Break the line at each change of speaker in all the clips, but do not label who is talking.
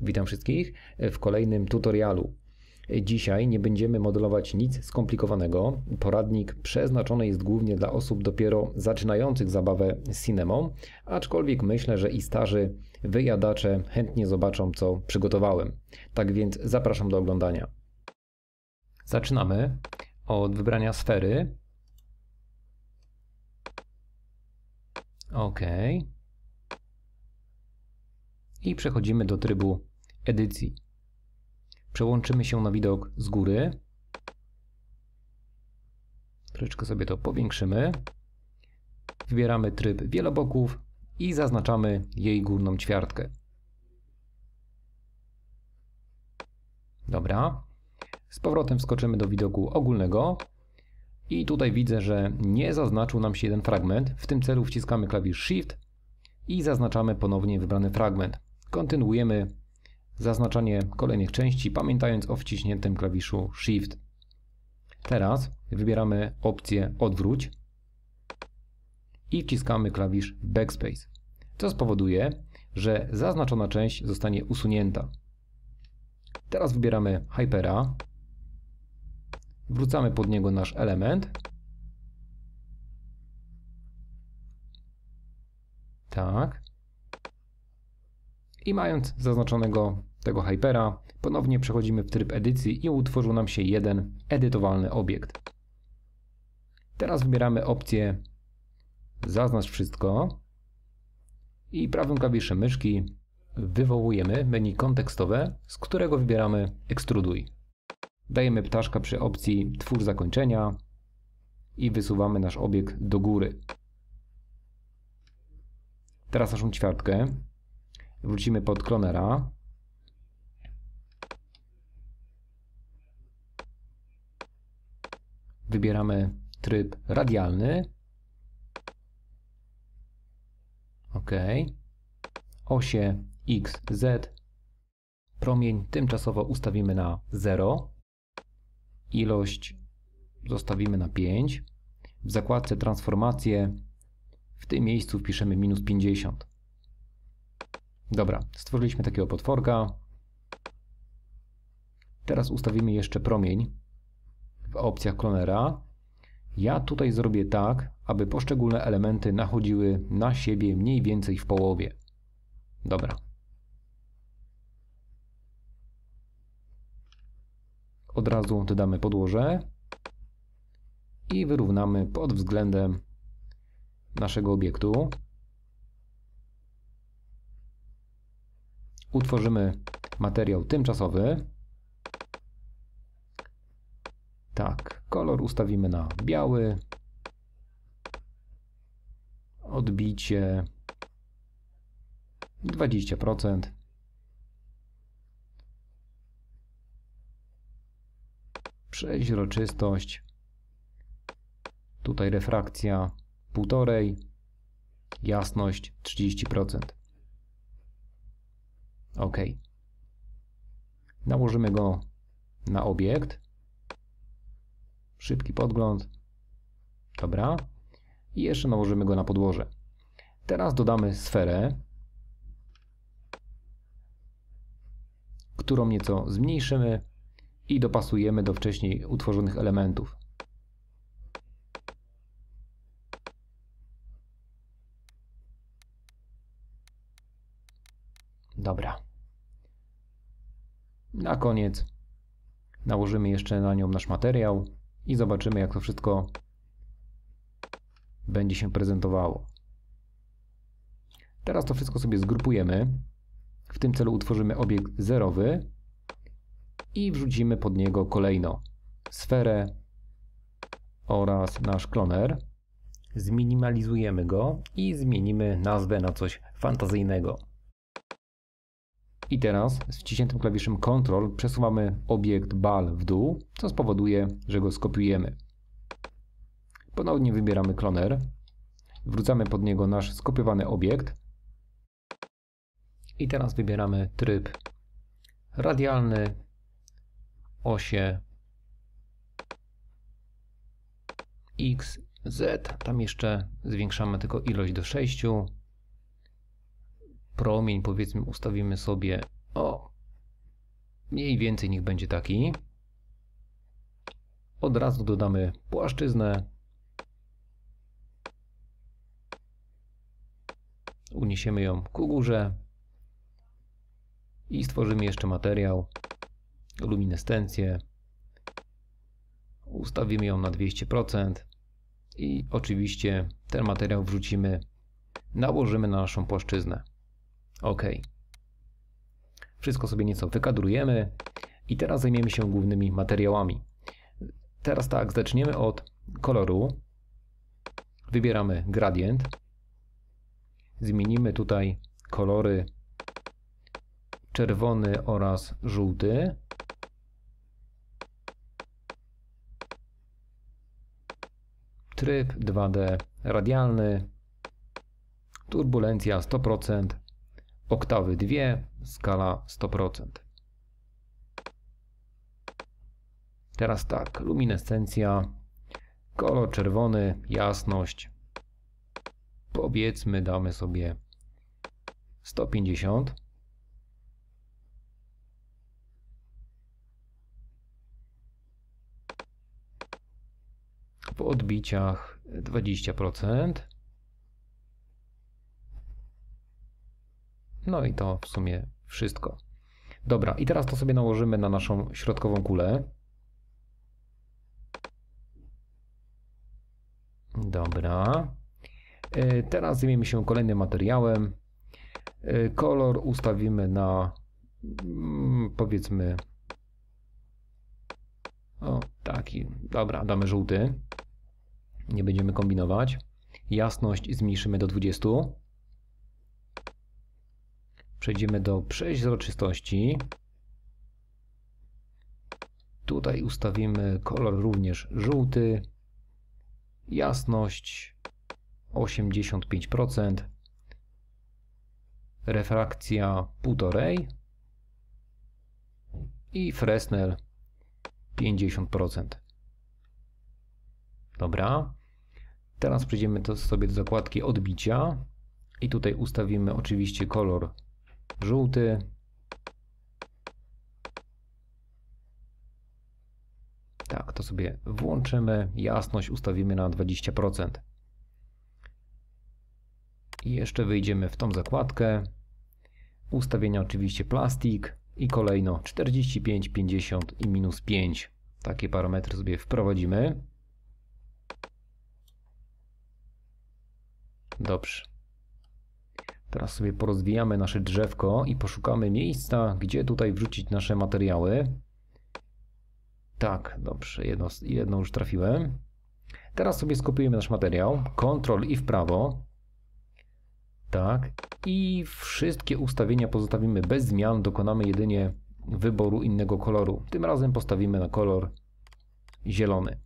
Witam wszystkich w kolejnym tutorialu. Dzisiaj nie będziemy modelować nic skomplikowanego. Poradnik przeznaczony jest głównie dla osób dopiero zaczynających zabawę z cinemą, aczkolwiek myślę, że i starzy wyjadacze chętnie zobaczą, co przygotowałem. Tak więc zapraszam do oglądania. Zaczynamy od wybrania sfery. OK. I przechodzimy do trybu edycji. Przełączymy się na widok z góry. Troszeczkę sobie to powiększymy. Wybieramy tryb wieloboków i zaznaczamy jej górną ćwiartkę. Dobra. Z powrotem wskoczymy do widoku ogólnego. I tutaj widzę, że nie zaznaczył nam się jeden fragment. W tym celu wciskamy klawisz Shift i zaznaczamy ponownie wybrany fragment. Kontynuujemy zaznaczanie kolejnych części, pamiętając o wciśniętym klawiszu Shift. Teraz wybieramy opcję Odwróć i wciskamy klawisz Backspace, co spowoduje, że zaznaczona część zostanie usunięta. Teraz wybieramy Hypera, wrzucamy pod niego nasz element. Tak. I mając zaznaczonego tego Hypera, ponownie przechodzimy w tryb edycji i utworzył nam się jeden edytowalny obiekt. Teraz wybieramy opcję Zaznacz wszystko i prawym klawiszem myszki wywołujemy menu kontekstowe, z którego wybieramy Ekstruduj. Dajemy ptaszka przy opcji Twórz zakończenia i wysuwamy nasz obiekt do góry. Teraz naszą ćwiartkę Wrócimy pod klonera. Wybieramy tryb radialny. OK. Osie X, Z. Promień tymczasowo ustawimy na 0. Ilość zostawimy na 5. W zakładce transformacje w tym miejscu wpiszemy minus 50. Dobra, stworzyliśmy takiego potworka. Teraz ustawimy jeszcze promień w opcjach klonera. Ja tutaj zrobię tak, aby poszczególne elementy nachodziły na siebie mniej więcej w połowie. Dobra. Od razu dodamy podłoże i wyrównamy pod względem naszego obiektu. Utworzymy materiał tymczasowy. Tak, kolor ustawimy na biały. Odbicie 20%. Przeźroczystość. Tutaj refrakcja 1,5. Jasność 30%. OK. Nałożymy go na obiekt. Szybki podgląd. Dobra. I jeszcze nałożymy go na podłoże. Teraz dodamy sferę, którą nieco zmniejszymy i dopasujemy do wcześniej utworzonych elementów. Dobra. Na koniec nałożymy jeszcze na nią nasz materiał i zobaczymy jak to wszystko będzie się prezentowało. Teraz to wszystko sobie zgrupujemy. W tym celu utworzymy obiekt zerowy i wrzucimy pod niego kolejno sferę oraz nasz kloner. Zminimalizujemy go i zmienimy nazwę na coś fantazyjnego. I teraz z wciśniętym klawiszem Ctrl przesuwamy obiekt bal w dół, co spowoduje, że go skopiujemy. Ponownie wybieramy kloner, wrzucamy pod niego nasz skopiowany obiekt i teraz wybieramy tryb radialny, osie X, Z, tam jeszcze zwiększamy tylko ilość do 6, promień powiedzmy ustawimy sobie o Mniej więcej niech będzie taki. Od razu dodamy płaszczyznę. Uniesiemy ją ku górze i stworzymy jeszcze materiał, luminescencję. Ustawimy ją na 200% i oczywiście ten materiał wrzucimy, nałożymy na naszą płaszczyznę. OK. Wszystko sobie nieco wykadrujemy i teraz zajmiemy się głównymi materiałami. Teraz tak, zaczniemy od koloru. Wybieramy gradient. Zmienimy tutaj kolory czerwony oraz żółty. Tryb 2D radialny. Turbulencja 100%. Oktawy 2. Skala 100%. Teraz tak, luminescencja, kolor czerwony, jasność. Powiedzmy, damy sobie 150. W odbiciach 20%. No i to w sumie wszystko. Dobra, i teraz to sobie nałożymy na naszą środkową kulę. Dobra. E, teraz zajmiemy się kolejnym materiałem. E, kolor ustawimy na mm, powiedzmy o taki. Dobra, damy żółty. Nie będziemy kombinować. Jasność zmniejszymy do 20. Przejdziemy do przeźroczystości. Tutaj ustawimy kolor również żółty jasność 85%, refrakcja 1,5 i Fresnel 50%. Dobra. Teraz przejdziemy to sobie do zakładki odbicia i tutaj ustawimy oczywiście kolor żółty. Tak, to sobie włączymy. Jasność ustawimy na 20%. I jeszcze wyjdziemy w tą zakładkę. Ustawienia oczywiście plastik i kolejno 45, 50 i minus 5. Takie parametry sobie wprowadzimy. Dobrze. Teraz sobie porozwijamy nasze drzewko i poszukamy miejsca, gdzie tutaj wrzucić nasze materiały. Tak, dobrze, jedno, jedno już trafiłem. Teraz sobie skopiujemy nasz materiał, Ctrl i w prawo. Tak, i wszystkie ustawienia pozostawimy bez zmian, dokonamy jedynie wyboru innego koloru. Tym razem postawimy na kolor zielony.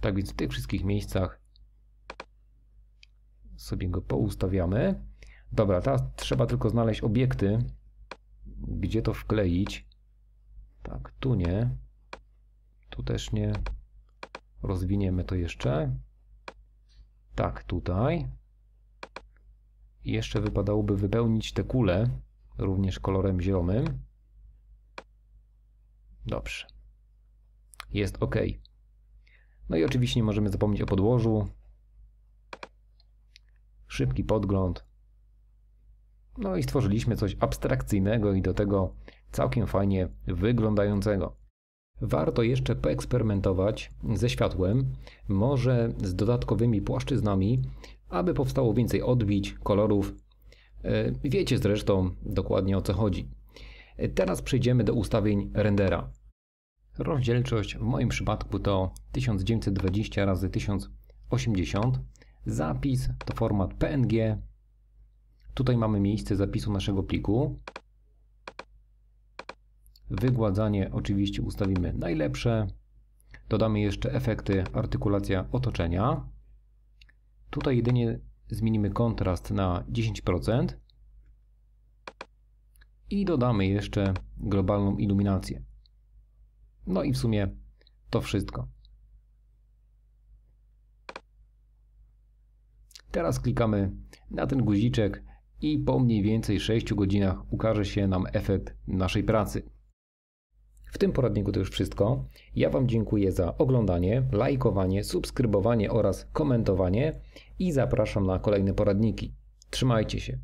Tak więc w tych wszystkich miejscach sobie go poustawiamy. Dobra, teraz trzeba tylko znaleźć obiekty, gdzie to wkleić. Tak, tu nie. Tu też nie. Rozwiniemy to jeszcze. Tak, tutaj. I jeszcze wypadałoby wypełnić te kule również kolorem zielonym. Dobrze. Jest ok. No i oczywiście nie możemy zapomnieć o podłożu. Szybki podgląd. No i stworzyliśmy coś abstrakcyjnego i do tego całkiem fajnie wyglądającego. Warto jeszcze poeksperymentować ze światłem, może z dodatkowymi płaszczyznami, aby powstało więcej odbić, kolorów. E, wiecie zresztą dokładnie o co chodzi. Teraz przejdziemy do ustawień rendera. Rozdzielczość w moim przypadku to 1920 x 1080. Zapis to format PNG. Tutaj mamy miejsce zapisu naszego pliku. Wygładzanie oczywiście ustawimy najlepsze. Dodamy jeszcze efekty artykulacja otoczenia. Tutaj jedynie zmienimy kontrast na 10% i dodamy jeszcze globalną iluminację. No i w sumie to wszystko. Teraz klikamy na ten guziczek i po mniej więcej 6 godzinach ukaże się nam efekt naszej pracy. W tym poradniku to już wszystko. Ja Wam dziękuję za oglądanie, lajkowanie, subskrybowanie oraz komentowanie i zapraszam na kolejne poradniki. Trzymajcie się.